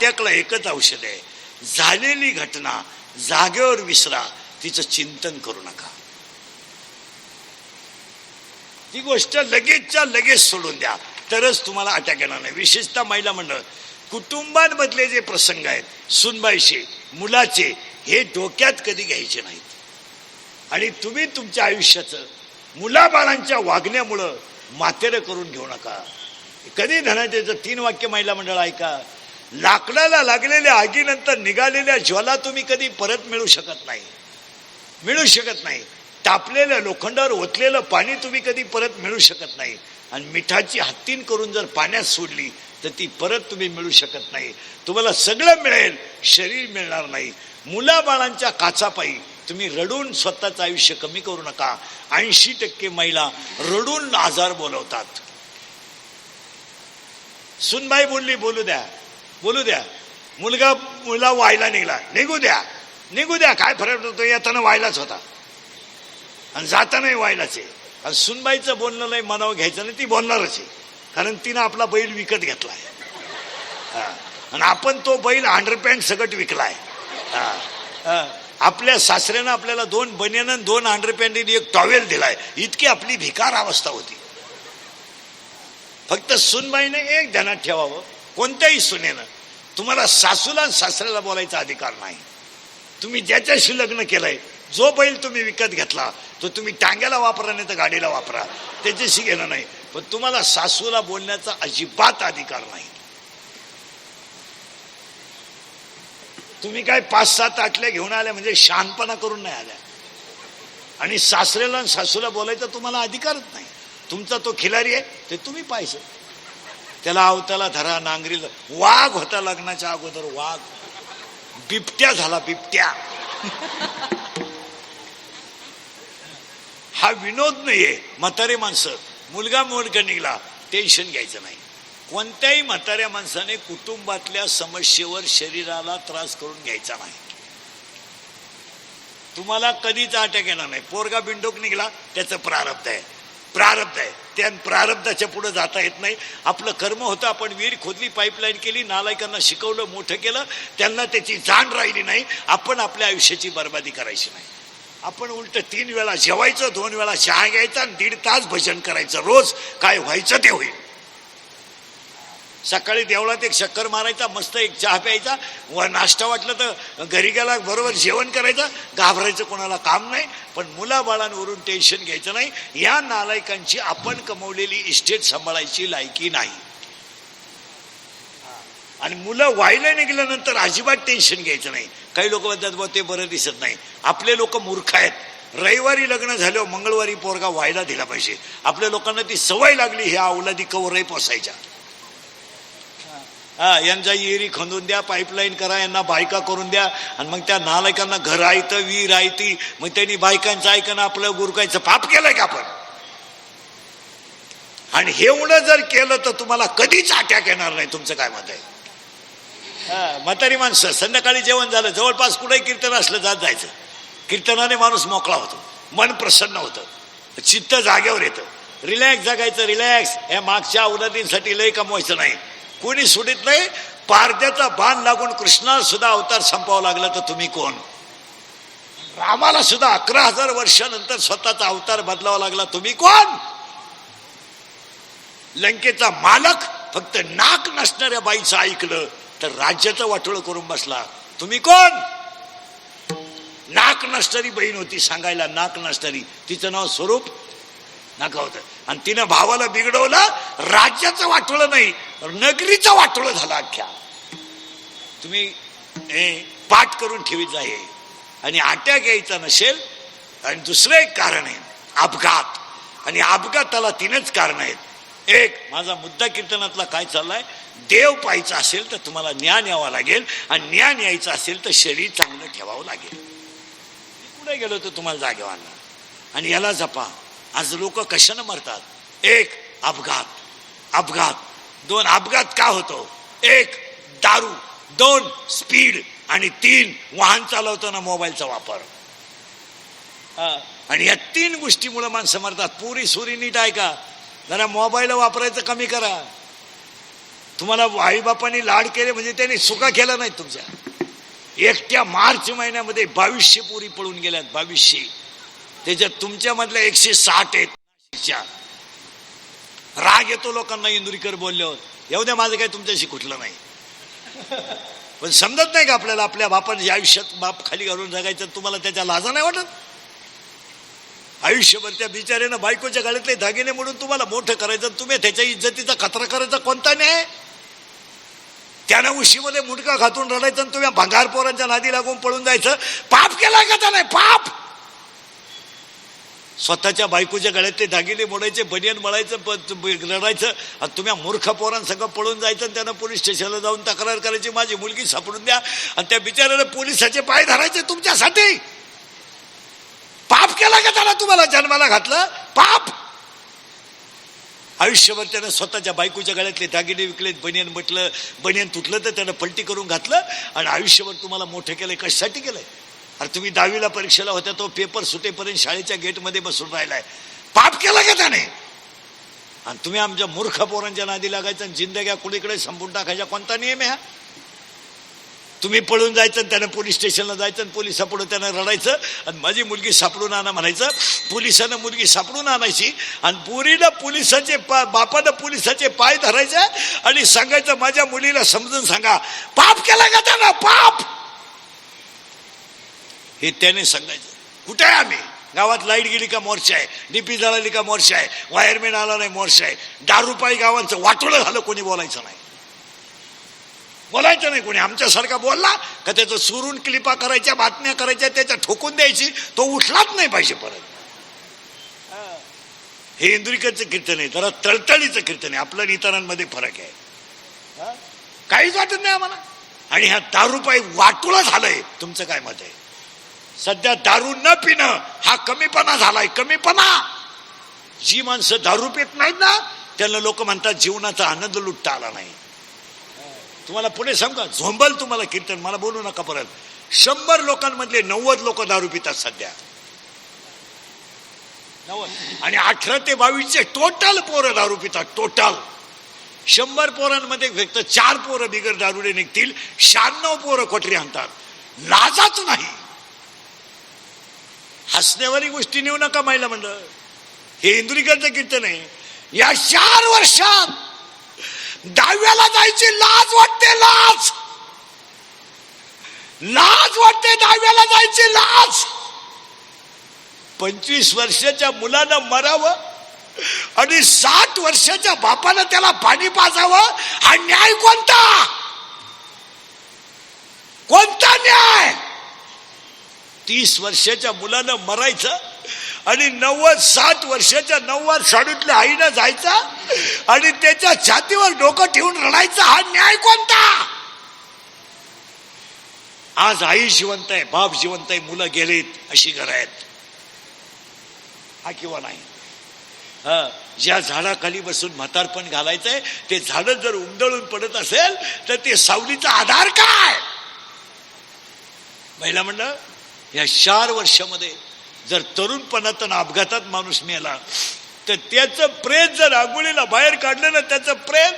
प्रत्येकाला एकच औषध आहे. झालेली घटना जागेवर विसरा तिचं चिंतन करू नका. ती गोष्ट लगेचच्या लगेच सोडून द्या. तरच तुम्हाला अटॅक येणार नाही. विशेषतः महिला मंडळ. कुटुंबांमधले जे प्रसंग आहेत सुनबाईचे मुलाचे हे डोक्यात कधी घ्यायचे नाहीत. आणि तुम्ही तुमच्या आयुष्याचं मुलाबाळांच्या वागण्यामुळं मातेरं करून घेऊ नका. कधी धनादेचं तीन वाक्य महिला मंडळ ऐका लाकडाला लागलेल्या आगीनंतर निघालेल्या ज्वाला तुम्ही कधी परत मिळू शकत नाही. मिळू शकत नाही. तापलेल्या लोखंडावर ओतलेलं पाणी तुम्ही कधी परत मिळू शकत नाही. आणि मिठाची हत्तीन करून जर पाण्यात सोडली तर ती परत तुम्ही मिळू शकत नाही. तुम्हाला सगळं मिळेल शरीर मिळणार नाही. मुलाबाळांच्या काचापायी तुम्ही रडून स्वतःचं आयुष्य कमी करू नका. ऐंशी टक्के महिला रडून आजार बोलवतात. सुनबाई बोलली बोलू द्या. बोलू द्या. मुलगा मुला व्हायला निघाला. निघू द्या. निघू द्या. काय फरक पडतो? येताना व्हायलाच होता. आणि जातानाही व्हायलाच आहे. आणि सुनबाईचं बोलणं नाही मनावर घ्यायचं नाही ती बोलणारच आहे. कारण तिनं आपला बैल विकत घेतलाय. हा. आणि आपण तो बैल अंडरपॅन्ट सगट विकलाय. हा. हा. आपल्या सासऱ्यानं आपल्याला दोन बनियन दोन अंडरपॅन्टीने एक टॉवेल दिलाय. इतकी आपली भिकार अवस्था होती. फक्त सुनबाईने एक ध्यानात ठेवावं. कोणत्याही सुनेनं. तुम्हाला सासूला आणि सासऱ्याला बोलायचा अधिकार नाही. तुम्ही ज्याच्याशी लग्न केलंय जो बैल तुम्ही विकत घेतला तो तुम्ही टांग्याला वापरा नाही तर गाडीला वापरा. त्याच्याशी घेणं नाही. पण तुम्हाला सासूला बोलण्याचा अजिबात अधिकार नाही. तुम्ही काय पाच सात आटल्या घेऊन आल्या म्हणजे शहाणपणा करून नाही आल्या. आणि सासऱ्याला आणि सासूला बोलायचा तुम्हाला अधिकारच नाही. तुमचा तो खिलारी आहे ते तुम्ही पाहिजे त्याला अवताला धरा नांगरीला. वाघ होता लग्नाच्या अगोदर वाघ. बिबट्या झाला बिबट्या. हा विनोद नाहीये. म्हातारे माणसं. मुलगा मुलगा निघला. टेन्शन घ्यायचं नाही. कोणत्याही म्हाताऱ्या माणसाने कुटुंबातल्या समस्येवर शरीराला त्रास करून घ्यायचा नाही. तुम्हाला कधीच अटॅक येणार नाही. पोरगा बिंडोक निघला त्याचं प्रारब्ध आहे. प्रारब्ध आहे. त्या प्रारब्धाच्या पुढे जाता येत नाही. आपलं कर्म होतं आपण विहीर खोदली पाईपलाईन केली नालायकांना शिकवलं मोठं केलं त्यांना त्याची जाण राहिली नाही. आपण आपल्या आयुष्याची बर्बादी करायची नाही. आपण उलट तीन वेळा जेवायचं दोन वेळा चहा घ्यायचा आणि दीड तास भजन करायचं. रोज काय व्हायचं ते होईल. सकाळी देवळात एक शक्कर मारायचा मस्त एक चहा प्यायचा. व नाश्ता वाटलं तर घरी गेला बरोबर जेवण करायचं. घाबरायचं कोणाला काम नाही पण मुलाबाळांवरून टेन्शन घ्यायचं नाही. या नालायकांची आपण कमवलेली इस्टेट सांभाळायची लायकी नाही. आणि मुलं व्हायला निघाल्यानंतर अजिबात टेन्शन घ्यायचं नाही. काही लोक म्हणतात बा ते बरं दिसत नाही. आपले लोक मूर्ख आहेत. रविवारी लग्न झाल्यावर मंगळवारी पोरगा व्हायला दिला पाहिजे. आपल्या लोकांना ती सवय लागली ह्या अवलादी कवरही पोसायच्या. हा यांचा येरी खंदून द्या पाईपलाईन करा यांना बायका करून द्या. आणि मग त्या नालायकांना घर आयतं विहीर आयती. मग त्यांनी बायकांचं ऐकणं आपलं गुरकायचं. पाप केलंय का आपण? आणि हे जर केलं तर तुम्हाला कधीच अटॅक येणार नाही तुमचं काय मत आहे? हा, म्हातारी माणसं संध्याकाळी जेवण झालं जवळपास कुठेही कीर्तन असलं जात जायचं. कीर्तनाने माणूस मोकळा होतो मन प्रसन्न होतं चित्त जागेवर येतं. रिलॅक्स जगायचं रिलॅक्स या मागच्या अवलादींसाठी लय कमवायचं नाही. कोणी सोडित नाही पारद्याचा बाण लागून कृष्णाला सुद्धा अवतार संपावा लागला तर तुम्ही कोण? रामाला सुद्धा अकरा हजार वर्षानंतर स्वतःचा अवतार बदलावा लागला तुम्ही कोण? लंकेचा मालक फक्त नाक नसणाऱ्या बाईचं ऐकलं तर राज्याचं वाटोळं करून बसला. तुम्ही कोण? नाक नसणारी बहीण होती सांगायला नाक नसणारी. तिचं नाव स्वरूप नका होतं. आणि तिनं भावाला बिघडवलं राज्याचं वाटोळं नाही नगरीचं वाटोळं झालं अख्ख्या. तुम्ही हे पाठ करून ठेवीत हे. आणि अटॅक यायचा नसेल आणि दुसरं एक कारण आहे अपघात. आणि अपघाताला तीनच कारण आहेत. एक माझा मुद्दा कीर्तनातला काय चाललाय? देव पाहायचा असेल तर तुम्हाला ज्ञान यावं लागेल आणि ज्ञान यायचं असेल तर शरीर चांगलं ठेवावं लागेल. पुढे कुठे गेलो तर तुम्हाला जागेवर आणि याला जपा. आज लोक कशानं मरतात? एक अपघात. अपघात. दोन अपघात का होतो? एक दारू. दोन स्पीड. आणि तीन वाहन चालवताना मोबाईलचा वापर. हा. आणि या तीन गोष्टीमुळे माणसं मरतात. पुरी सुरी नीट आहे का जरा मोबाईल वापरायचं कमी करा. तुम्हाला आईबापांनी लाड केले म्हणजे त्यांनी चुका केला नाही तुमच्या. एकट्या मार्च महिन्यामध्ये बावीसशे पोरी पळून गेल्यात बावीसशे त्याच्यात तुमच्यामधल्या एकशे साठ आहेत. शिक्षा राग येतो लोकांना इंदुरीकर बोलल्यावर. येऊ द्या माझं काही तुमच्याशी कुठलं नाही. पण समजत नाही का आपल्याला आपल्या बापाने आयुष्यात बाप खाली घालून जगायचं तुम्हाला त्याच्या लाजा नाही वाटत? आयुष्यभर त्या बिचाऱ्यानं बायकोच्या गाडीतले दागिने म्हणून तुम्हाला मोठं करायचं तुम्ही त्याच्या इज्जतीचा खतरा करायचा कोणता न्याय? त्यानं उशीमध्ये मुडका घातून रडायचं आणि तुम्ही भंगार पोरांच्या नादी लागून पळून जायचं. पाप केला का त्याने? पाप! स्वतःच्या बायकोच्या गळ्यातले दागिने मोडायचे बनियन मळायचं प- रडायचं आणि तुम्ही मूर्ख पोरांसंग पळून जायचं आणि त्यांना पोलीस स्टेशनला जाऊन तक्रार करायची. माझी मुलगी सापडून द्या. आणि त्या बिचाऱ्याला पोलिसाचे पाय धरायचे तुमच्यासाठी. पाप केला का त्याला तुम्हाला जन्माला घातलं? पाप! आयुष्यभर त्यानं स्वतःच्या बायकोच्या गळ्यातले दागिने विकलेत बनियन म्हटलं बनियन तुटलं तर त्यानं पलटी करून घातलं. आणि आयुष्यभर तुम्हाला मोठं केलंय कशासाठी केलंय? अरे तुम्ही दहावीला परीक्षेला होत्या तो पेपर सुटेपर्यंत शाळेच्या गेटमध्ये बसून राहिलाय. पाप केला का त्याने? आणि तुम्ही आमच्या मूर्ख पोरांच्या नादी लागायचं आणि जिंदग्या कुणीकडे संपून टाकायच्या? कोणता नियम आहे हा? तुम्ही पळून जायचं आणि त्यानं पोलीस स्टेशनला जायचं आणि पोलिसापुढं त्यानं रडायचं आणि माझी मुलगी सापडून आणा म्हणायचं. पोलिसानं मुलगी सापडून आणायची आणि पुरीनं पोलिसाचे पा बापानं पोलिसाचे पाय धरायचे आणि सांगायचं माझ्या मुलीला समजून सांगा. पाप केला का त्यानं? पाप! हे त्याने सांगायचं. कुठे आहे आम्ही? गावात लाइट गेली का मोर्चा आहे? डीपी जळाली का मोर्चा आहे? वायरमॅन आला नाही मोर्चा आहे. दारूपाई गावांचं वाटोळं झालं कोणी बोलायचं नाही. बोलायचं नाही कोणी. आमच्यासारखा बोलला का त्याचं सुरून क्लिपा करायच्या बातम्या करायच्या त्याच्या ठोकून द्यायची. तो उठलाच नाही पाहिजे परत. हे इंदुरीकरचं कीर्तन आहे जरा तळतळीचं कीर्तन आहे. आपलं इतरांमध्ये फरक आहे. काहीच वाटत नाही आम्हाला. आणि ह्या दारूपाई वाटोळं झालंय. तुमचं काय मत आहे? सध्या दारू न पिणं हा कमीपणा झालाय कमीपणा. जी माणसं दारू पित नाहीत ना त्यांना लोक म्हणतात जीवनाचा आनंद लुटता आला नाही. तुम्हाला पुढे सांगा झोंबल तुम्हाला कीर्तन मला बोलू नका परत. शंभर लोकांमधले नव्वद लोक दारू पितात सध्या. नव्वद. आणि अठरा ते बावीसचे टोटल पोरं दारू पितात टोटल शंभर पोरांमध्ये फक्त चार पोरं बिगर दारुडे निघतील शहाण्णव पोरं कोठरी आणतात. लाजाच नाही. हसण्यावारी गोष्टी नेऊ नका महिला म्हणलं हे इंदुरीकरचं कीर्तन आहे. या चार वर्षात दहाव्याला जायची लाज वाटते लाज. लाज वाटते दहाव्याला जायची लाज. पंचवीस वर्षाच्या मुलानं मरावं आणि साठ वर्षाच्या बापानं त्याला पाणी पाजावं हा न्याय कोणता? कोणता न्याय? तीस वर्षाच्या मुलानं मरायचं आणि नव्वद सात वर्षाच्या नव्वद शाडूतल्या आईनं जायचा आणि त्याच्या छातीवर डोकं ठेवून रडायचा हा न्याय कोणता? आज आई जिवंत आहे बाप जिवंत आहे मुलं गेलीत अशी घरं आहेत. हा किंवा नाही? हा ज्या झाडाखाली बसून म्हातारपण घालायचंय ते झाड जर उमदळून पडत असेल तर ते सावलीचा आधार काय? महिला म्हणलं या चार वर्षामध्ये जर तरुणपणातून अपघातात माणूस मेला तर त्याचं प्रेत जर आंघोळीला बाहेर काढलं ना त्याचं प्रेत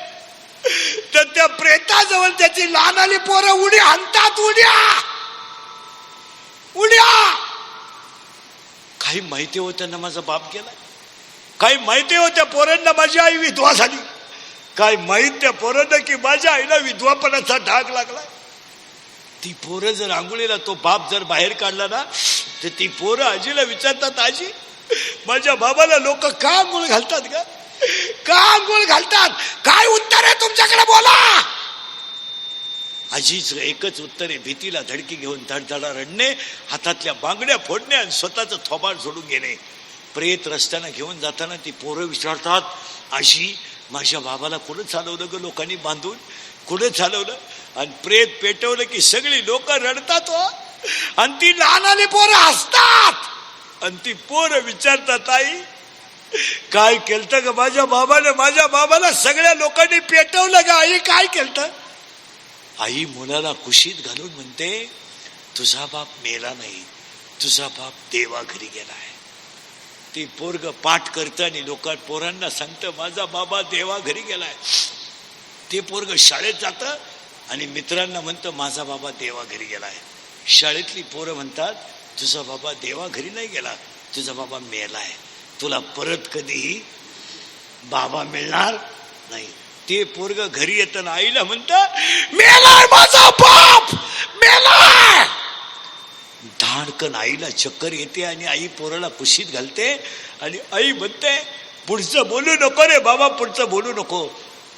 तर त्या प्रेताजवळ त्याची लहान आली पोरं उडी आणतात उड्या! उड्या! काही माहिती होतं ना माझा बाप गेला? काही माहिती होत्या पोरांना माझी आई विधवा झाली? काय माहीत त्या पोरांना की माझ्या आईला विधवापणाचा डाग लागला? ती पोरं जर आंघोळीला तो बाप जर बाहेर काढला ना तर ती पोरं आजीला विचारतात आजी माझ्या बाबाला लोक का आंघोळ घालतात का का आंघोळ घालतात? काय उत्तर आहे तुमच्याकडे? बोला. आजीच एकच उत्तर आहे भीतीला धडकी घेऊन धडधडा रडणे हातातल्या बांगड्या फोडणे आणि स्वतःचं थोबाड सोडून घेणे. प्रेत रस्त्यानं घेऊन जाताना ती पोरं विचारतात आजी माझ्या बाबाला कुठं चालवलं ग लोकांनी बांधून? कुठं चालवलं? आणि प्रेत पेटवलं की सगळी लोक रडतात हो. आणि ती लहानाने पोरं हसतात. आणि ती पोरं विचारतात आई काय केलं ग? माझ्या बाबाने माझ्या बाबाला सगळ्या लोकांनी पेटवलं ग. आई काय केलं आई मुलाला कुशीत घालून म्हणते तुझा बाप मेला नाही. तुझा बाप देवा घरी गेला आहे. ती पोरग पाठ करतं आणि लोक पोरांना सांगतं माझा बाबा देवा घरी गेलाय ते पोरग शाळेत जातं आणि मित्रांना म्हणतं माझा बाबा देवा घरी गेलाय. शाळेतली पोरं म्हणतात तुझा बाबा देवा घरी नाही गेला तुझा बाबा मेलाय. तुला परत कधीही बाबा मिळणार नाही. ते पोरग घरी येतं ना आईला म्हणतं मेलाय माझा बाप! मेलाय! धाडकन आईला चक्कर येते आणि आई पोराला कुशीत घालते आणि आई म्हणते पुढचं बोलू नको रे बाबा पुढचं बोलू नको.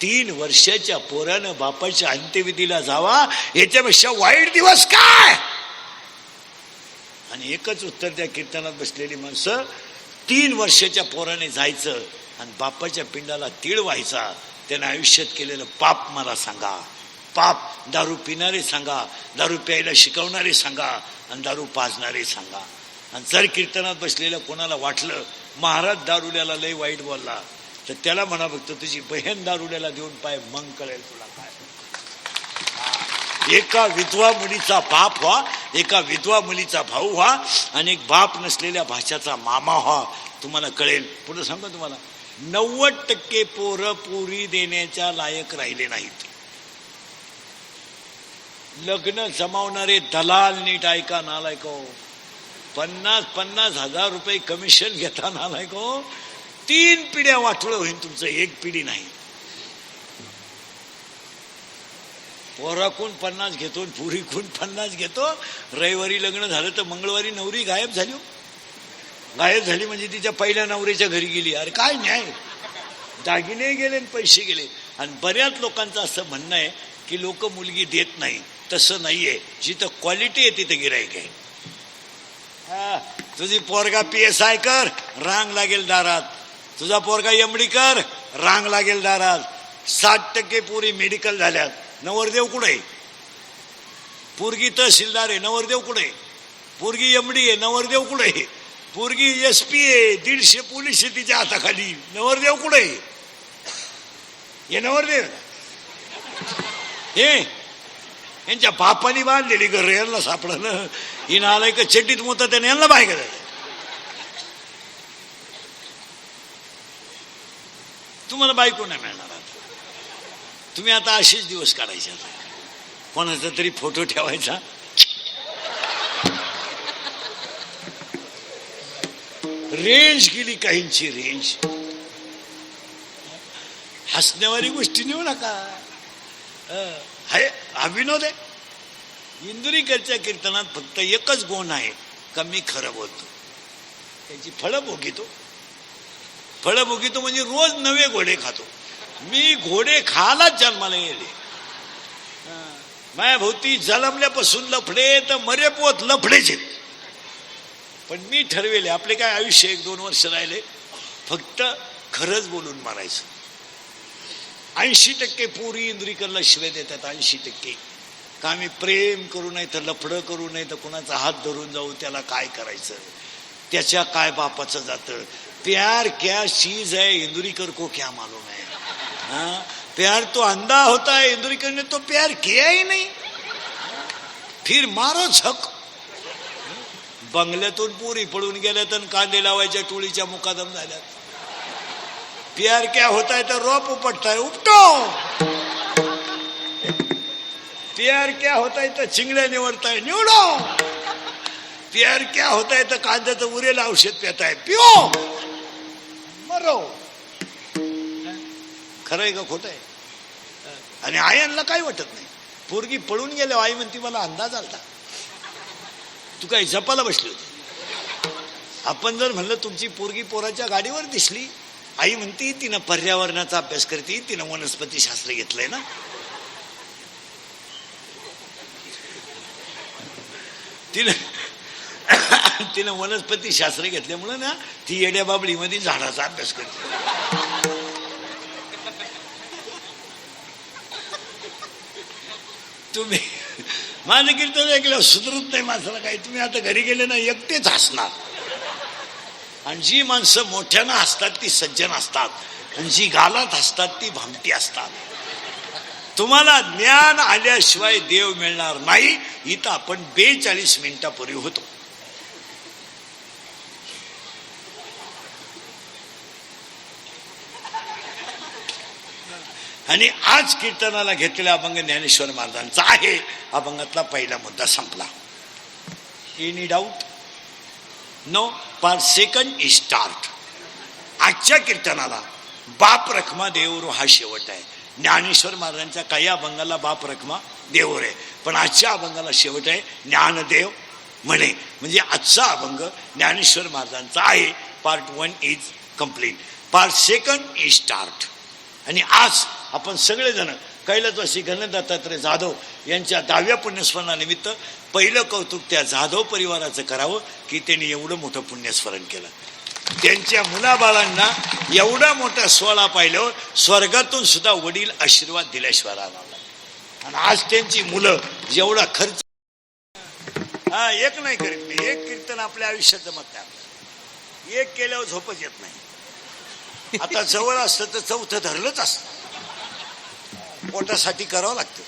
तीन वर्षाच्या पोरानं बापाच्या अंत्यविधीला जावा याच्यापेक्षा वाईट दिवस काय? आणि एकच उत्तर त्या कीर्तनात बसलेली माणसं तीन वर्षाच्या पोराने जायचं आणि बापाच्या पिंडाला तीळ व्हायचा. त्याने आयुष्यात केलेलं पाप मला सांगा. पाप दारू पिणारे सांगा दारू प्यायला शिकवणारे सांगा आणि दारू पाजणारे सांगा. आणि जर कीर्तनात बसलेलं कोणाला वाटलं महाराज दारुल्याला लय वाईट बोलला. तर त्याला म्हणा फक्त तुझी बहीण दारुड्याला देऊन पाय मग कळेल तुला काय. एका विधवा मुलीचा बाप व्हा एका विधवा मुलीचा भाऊ व्हा आणि एक बाप नसलेल्या भाषाचा मामा व्हा. तुम्हाला कळेल. पुढे सांगा तुम्हाला. नव्वद टक्के पोरं पुरी देण्याच्या लायक राहिले नाहीत. लग्न जमावणारे दलाल नीट ऐका नालायको हो. पन्नास पन्नास हजार रुपये कमिशन घेता नालायको हो. तीन पिढ्या वाटोळं होईल तुमचं एक पिढी नाही. पोराकून पन्नास घेतो पुरीकून पन्नास घेतो. रविवारी लग्न झालं तर मंगळवारी नवरी गायब झाली हो. गायब झाली म्हणजे तिच्या पहिल्या नवरीच्या घरी गेली. अरे काय न्याय? दागिने गेले आणि पैसे गेले. आणि बऱ्याच लोकांचं असं म्हणणं आहे की लोक मुलगी देत नाही. तसं नाहीये. जिथं क्वालिटी आहे तिथं गिरायक आहे. हा, तुझी पोरगा पी एस आय कर. रांग लागेल दारात. तुझा पोरगा एमडी कर. रांग लागेल दारात. साठ टक्के पुरी मेडिकल झाल्यात. नवरदेव कुठे? पोरगी तहसीलदार आहे नवरदेव कुठे? पोरगी एमडी आहे नवरदेव कुठे? पोरगी एस पी आहे दीडशे पोलीस आहे तिच्या हाताखाली. नवरदेव कुठे? हे नवरदेव? हे? यांच्या बापानी बांधलेली घर यांना सापडलं ही नालाय का चड्डीत मोत त्याने? यांना बाहेर करायचं तुम्हाला बायको नाही मिळणार आता. तुम्ही आता असेच दिवस काढायचे आता. कोणाचा तरी फोटो ठेवायचा. रेंज गेली काहींची रेंज. हसण्यावारी गोष्टी नेऊ नका. हाय हा विनोद आहे इंदुरीकरच्या कीर्तनात फक्त एकच गुण आहे का मी खरं बोलतो. त्याची फळं भोगितो. फळं भोगितो म्हणजे रोज नवे घोडे खातो. मी घोडे खालाच जन्माला येले माया भोवती जलमल्यापासून लफडे तर मरेपोत लफडेच आहेत पण मी ठरवेले आपले काय आयुष्य एक दोन वर्ष राहिले फक्त खरंच बोलून मारायचं ऐंशी टक्के पुरी इंद्रिकरला शिवाय देतात ऐंशी टक्के. का आम्ही प्रेम करू नाही तर लफडं करू नाही तर कुणाचा हात धरून जाऊ त्याला काय करायचं? त्याच्या काय बापाचं जातं? प्यार क्या चीज है इंदुरीकर को क्या मालूम है? हाँ? प्यार तो अंधा होता है इंदुरीकर ने तो प्यार किया ही नहीं। फिर मारो छक बंगल्यातून पुरी पडून गेल्यात आणि कांदे लावायच्या टोळीच्या मुकादम झाल्यात। प्यार क्या होता है तर रोप उपटताय उपटो! प्यार क्या होता है तर चिंगड्या निवडताय निवडो! प्यार क्या होता है तर कांद्याचं उरेल औषध पेताय पिओ! मरो खरं आहे का खोटं आहे आणि आयांना काही वाटत नाही? पोरगी पळून गेल्या आई म्हणती मला अंदाज आलता. तू काही जपाला बसली होती? आपण जर म्हणलं तुमची पोरगी पोराच्या गाडीवर दिसली. आई म्हणती तिनं पर्यावरणाचा अभ्यास करते तिनं वनस्पती शास्त्र घेतलंय ना. तिनं तिनं वनस्पती शास्त्र घेतल्यामुळं ना ती येड्या बाबळीमध्ये झाडाचा अभ्यास करते. तुम्ही माझं कीर्तन ऐकलं सुधरत नाही माणसाला काही. तुम्ही आता घरी गेले ना एकटेच हसणार. आणि जी माणसं मोठ्यानं हसतात ती सज्जन असतात. आणि जी गालात हसतात ती भामटी असतात. तुम्हाला ज्ञान आल्याशिवाय देव मिळणार नाही. इथं आपण बेचाळीस मिनिटापूर्वी होतो. आणि आज कीर्तनाला घेतलेला अभंग ज्ञानेश्वर महाराजांचा आहे. अभंगातला पहिला मुद्दा संपला. Any doubt no part second is start आजच्या कीर्तनाला बाप रखमा देवरो हा शेवट आहे. ज्ञानेश्वर महाराजांच्या काही अभंगाला बाप रखमा देवर आहे. पण आजच्या अभंगाला शेवट आहे. ज्ञानदेव म्हणे. म्हणजे आजचा अभंग ज्ञानेश्वर महाराजांचा आहे. Part one is complete part second is start आणि आज आपण सगळेजण कैलासवासी घनदत्तात्रय जाधव यांच्या दहाव्या पुण्यस्मरणानिमित्त पहिलं कौतुक त्या जाधव परिवाराचं करावं की त्यांनी एवढं मोठं पुण्यस्मरण केलं. त्यांच्या मुलाबाळांना एवढा मोठा सोहळा पाहिल्यावर स्वर्गातून सुद्धा वडील आशीर्वाद दिल्याशिवाय राहणार आणि आज त्यांची मुलं जेवढा खर्च हा एक नाही करीत मी. एक कीर्तन आपल्या आयुष्यात जमत नाही एक केल्यावर झोपच येत नाही. आता जवळ असतं तर चौथं धरलंच असतं. पोटासाठी करावं लागतं.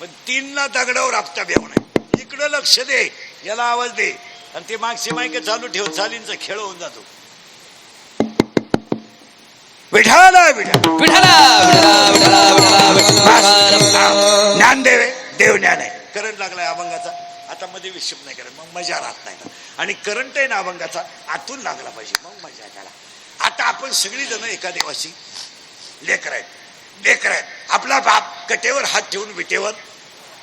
पण तीनला दगडावर आपता बेव नाही. इकडं लक्ष दे याला आवाज दे. आणि ते मागचे मायक चालू ठेव चालींचा खेळ होऊन जातो. विठाला विठा विठाला विठाला विठाला विठाला विठाला ज्ञानदेव आहे देव ज्ञान आहे. करंट लागलाय अभंगाचा. आता मध्ये विक्षेप नाही करत मग मजा राहत नाही. आणि करंट आहे ना अभंगाचा आतून लागला पाहिजे मग मजा त्याला. आता आपण सगळी जण एका देवाशी लेकर आहेत. लेकर आहेत. आपला बाप कटेवर हात ठेवून विटेवर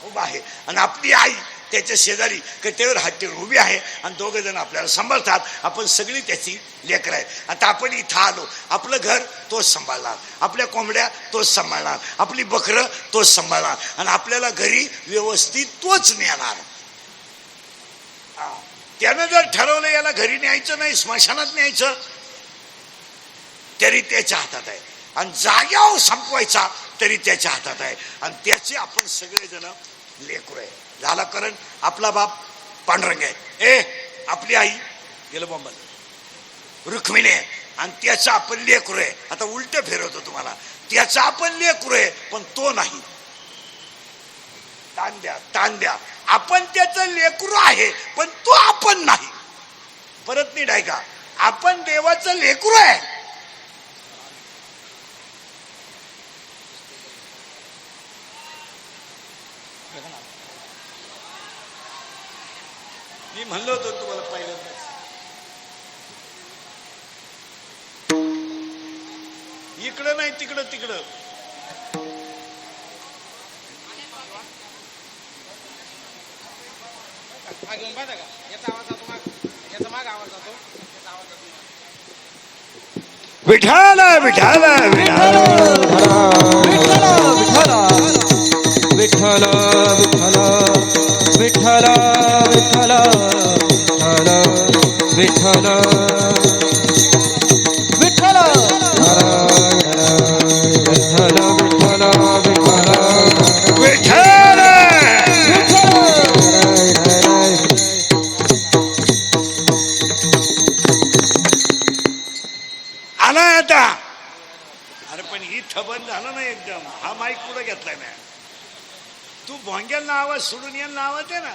उभा आहे. आणि आपली आई त्याच्या शेजारी कटेवर हात ठेवून उभी आहे. आणि दोघं जण आपल्याला सांभाळतात. आपण सगळी त्याची लेकर आहेत. आता आपण इथं आलो. आपलं घर तोच सांभाळणार. आपल्या कोंबड्या तोच सांभाळणार. आपली बकरं तोच सांभाळणार. आणि आपल्याला घरी व्यवस्थित तोच नेणार. त्यानं जर ठरवलं याला घरी न्यायचं नाही स्मशानात न्यायचं तरी त्याच्या हातात आहे. आणि जाग्यावर संपवायचा तरी त्याच्या हातात आहे. आणि त्याचे आपण सगळेजण लेकरू आहे. झाला कारण आपला बाप पांडुरंग आहे. ए आपली आई गेलं बॉम्बल रुक्मिणी आहे. आणि त्याचं आपण लेकरू आहे. आता उलट फिरवतो तुम्हाला. त्याचं आपण लेकरू आहे पण तो नाही. ताण द्या ताण द्या. आपण त्याचं लेकरू आहे पण तो आपण नाही. परत नीट ऐका. आपण देवाचं लेकरू आहे. म्हणलो होतो तुम्हाला पहिल्यांदाच. इकडं नाही तिकडं तिकडं. घेऊन पाहता का? याचा आवाज जातो माग. याचा माग आवाज जातो. याचा आवाज जातो विठाल विठाल विठाल विठ्ठल. विठ्ठल विठ्ठल विठ्ठल विठ्ठल. विठ्ठल विठ्ठल विठ्ठल विठ्ठल. आलाय आता. अरे पण ही थबन झालं ना एकदम. हा माईक पुढे घेतलाय ना तू भोंग्यांना आवाज सोडून यांना आवाज आहे ना.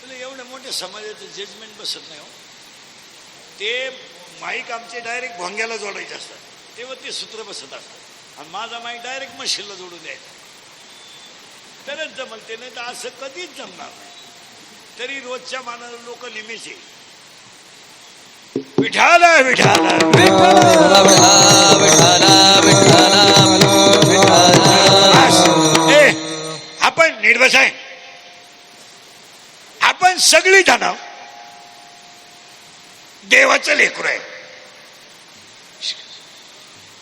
तुला एवढ्या मोठ्या समाजाचं जजमेंट बसत नाही हो. ते माईक आमचे डायरेक्ट भोंग्याला जोडायचे असतात. तेव्हा ते सूत्र बसत असतात. आणि माझा माईक डायरेक्ट मशीनला जोडून द्यायचा. तरच जमल ते नाही तर असं कधीच जमणार नाही. तरी रोजच्या मानानं लोक लिमेचे विठाल विठाल आपण नीट बसाय आपण सगळी जण देवाचं लेकरू आहे.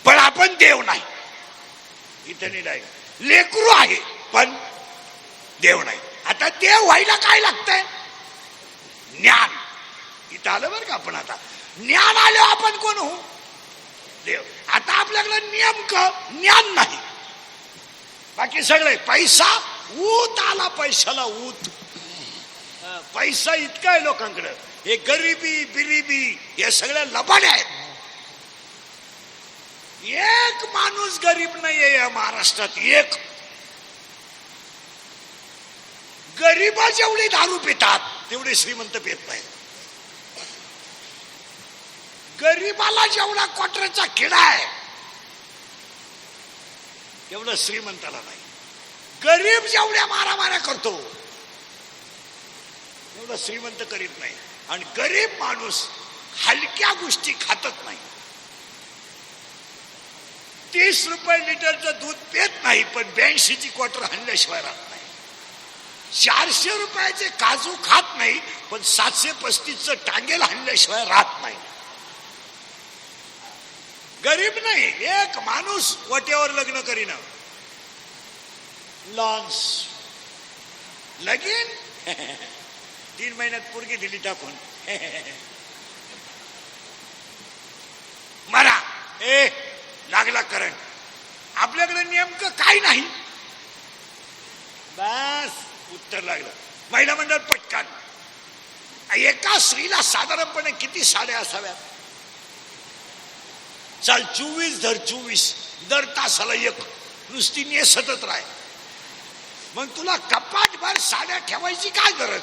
पण आपण देव नाही. इथं नाही लेकरू आहे पण देव नाही. आता देव व्हायला काय लागतंय? ज्ञान. इथं आलं बरं का आपण आता. ज्ञान आलं आपण कोण हो देव. आता आपल्याकडे नेमकं ज्ञान नाही. बाकी सगळे पैसा ऊत आला पैशाला ऊत. पैसा इतका आहे लोकांकडे. हे गरिबी बिरिबी हे सगळ्या लबाड्या आहेत. एक माणूस गरीब नाहीये या महाराष्ट्रात एक. गरीबा जेवढे दारू पितात तेवढे श्रीमंत पित नाही गरीबाला जेवढा क्वार्टरचा किडा आहे तेवढं श्रीमंताला नाही. गरीब जेवढ्या मारामाऱ्या करतो एवढं श्रीमंत करीत नाही. आणि गरीब माणूस हलक्या गोष्टी खातच नाही. तीस रुपये लिटरचं दूध पेत नाही पण ब्याऐंशीची क्वार्टर हल्ल्याशिवाय राहत नाही. चारशे रुपयाचे काजू खात नाही पण सातशे पस्तीसचं टांगेल हल्ल्याशिवाय राहत नाही. गरीब नाही एक माणूस वट्यावर लग्न करीन. लॉन्स. लगीन? तीन महिन्यात पोरगी दिली टाकून. मरा. ए लागला करंट. आपल्याकडे नेमकं काय नाही. बस उत्तर लागलं. महिला मंडळ पटकन. एका स्त्रीला साधारणपणे किती साड्या असाव्यात? चाल चोवीस धर चोवीस. दर तासाला एक. नुसती नेसतच राह मग तुला कपाटभर साड्या ठेवायची काय गरज?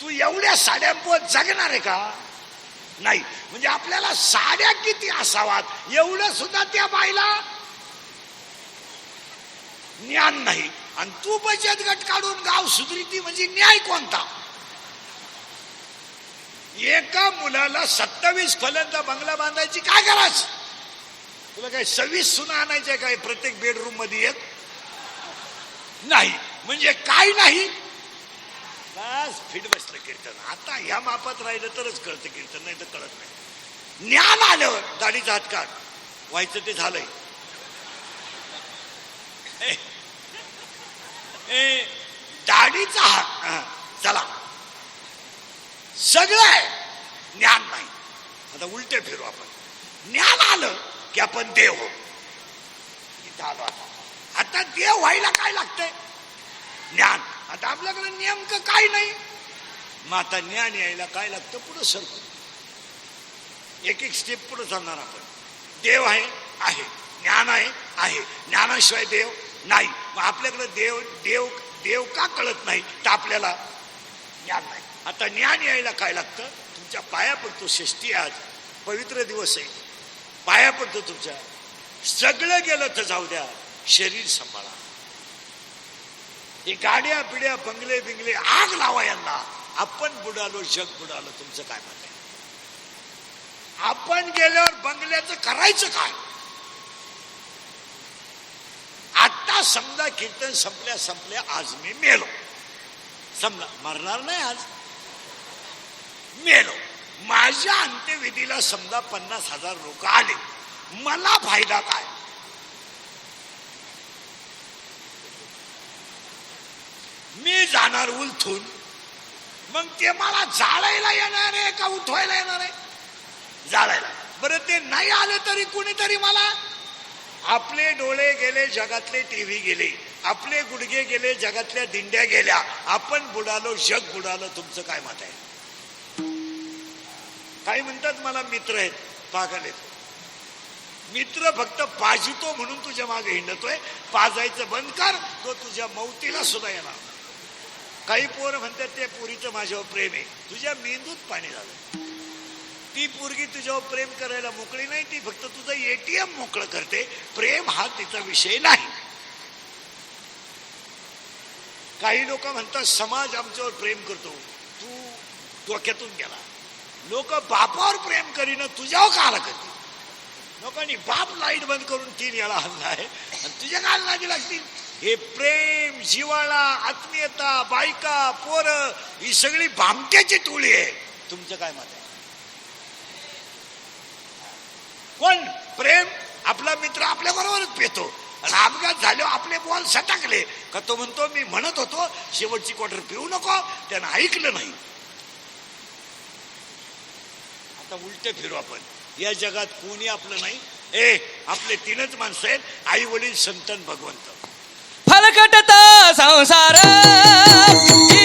तू एवढ्या साड्यांवर जगणार आहे का? नाही. म्हणजे आपल्याला साड्या किती असावात? एवढं सुद्धा त्या बाईला ज्ञान नाही. आणि तू बचत गट काढून गाव सुधरिती म्हणजे न्याय कोणता? एका मुलाला सत्तावीस खोल्यांचा बंगला बांधायची काय गरज? तुला काय सव्वीस सुना आणायचे काय प्रत्येक बेडरूममध्ये एक. नाही. म्हणजे काय नाही? बस फिट बसलं कीर्तन. आता ह्या मापात राहिलं तरच कळतं कीर्तन नाही तर कळत नाही. ज्ञान आलं दाढीचा हात काढ. व्हायचं ते झालंय. दाढीचा हात हा, चला. सगळं आहे ज्ञान नाही. आता उलटे फिरू आपण. ज्ञान आलं की आपण देव हो इथं आलो आता. आता देव व्हायला काय लागतंय? ज्ञान. आता आपल्याकडे नेमकं काय नाही? मग आता ज्ञान यायला काय लागतं पुढं सरकू एक एक स्टेप पुढे जाणार आपण. देव आहे आहे. ज्ञान आहे आहे. ज्ञानाशिवाय देव नाही. मग आपल्याकडे देव देव देव का कळत नाही? तर आपल्याला ज्ञान नाही. आता ज्ञान यायला काय लागतं? तुमच्या पाया पडतो षष्टी आज. पवित्र दिवस आहे. पाया पडतो तुमच्या. सगळं गेलं तर जाऊ द्या. शरीर सांभाळा. हे गाड्या पिढ्या बंगले बिंगले आग लावा यांना. आपण बुडालो जग बुडालो तुमचं काय मत आहे? आपण गेल्यावर बंगल्याचं करायचं काय? आता समजा कीर्तन संपल्या संपल्या आज मी मेलो. समजा मरणार नाही आज. मेलो. माझ्या अंत्यविधीला समजा पन्नास हजार लोक आले. मला फायदा काय? मी जाणार उलथून. मग ते मला जाळायला येणार आहे का उठवायला येणार आहे? जाळायला. बरं ते नाही आलं तरी कुणीतरी मला आपले डोळे गेले जगातले टीव्ही गेले आपले गुडघे गेले जगातल्या दिंड्या गेल्या. आपण बुडालो जग बुडालो तुमचं काय मत आहे? काही म्हणतात मला मित्र आहेत पागल आहेत. मित्र फक्त पाजितो म्हणून तुझ्या मागे हिंडतोय. पाजायचं बंद कर तो तुझ्या मौतीला सुद्धा येणार काही पोरं म्हणतात ते पोरीचं माझ्यावर प्रेम आहे. तुझ्या मेंदूत पाणी झालं. ती पोरगी तुझ्यावर प्रेम करायला मोकळी नाही ती फक्त तुझं एटीएम मोकळं करते. प्रेम हा तिचा विषय नाही. काही लोक म्हणतात समाज आमच्यावर प्रेम करतो. तू डोक्यातून गेला. लोक बापावर प्रेम करीन तुझ्यावर का आला करते लोकांनी बाप लाइट बंद करून तीन याला हल्ला आहे आणि तुझ्या काल लागी लागतील. हे प्रेम जिवाळा आत्मीयता बायका पोर ही सगळी भामट्याची टोळी आहे. तुमचं काय मत आहे? कोण? प्रेम आपला मित्र आपल्या बरोबरच पेतो. आणि अपघात झाले आपले बॉल सटकले. का तो म्हणतो मी म्हणत होतो शेवटची क्वार्टर पिऊ नको त्यानं ऐकलं नाही. आता उलटे फिरू आपण. या जगात कोणी आपलं नाही? ए आपले तीनच माणसं आहेत. आई वडील संतन भगवंत. फलकटता संसार.